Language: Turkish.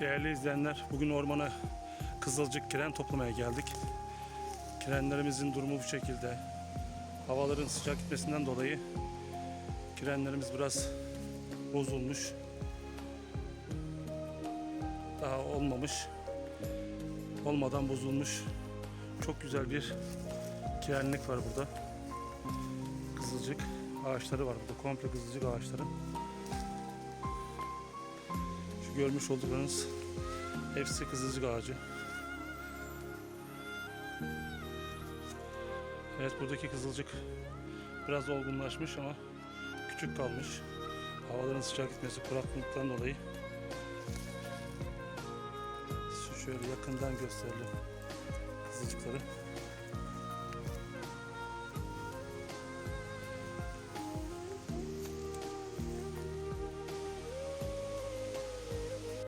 Değerli izleyenler, bugün ormana Kızılcık kiren toplamaya geldik. Kirenlerimizin durumu bu şekilde. Havaların sıcak gitmesinden dolayı kirenlerimiz biraz bozulmuş. Daha olmamış. Olmadan bozulmuş. Çok güzel bir kirenlik var burada. Kızılcık ağaçları var burada. Komple kızılcık ağaçları. Görmüş olduklarınız hepsi kızılcık ağacı. Evet buradaki kızılcık biraz olgunlaşmış ama küçük kalmış. Havaların sıcak gitmesi kuraklıktan dolayı. Şöyle yakından gösterelim kızılcıkları.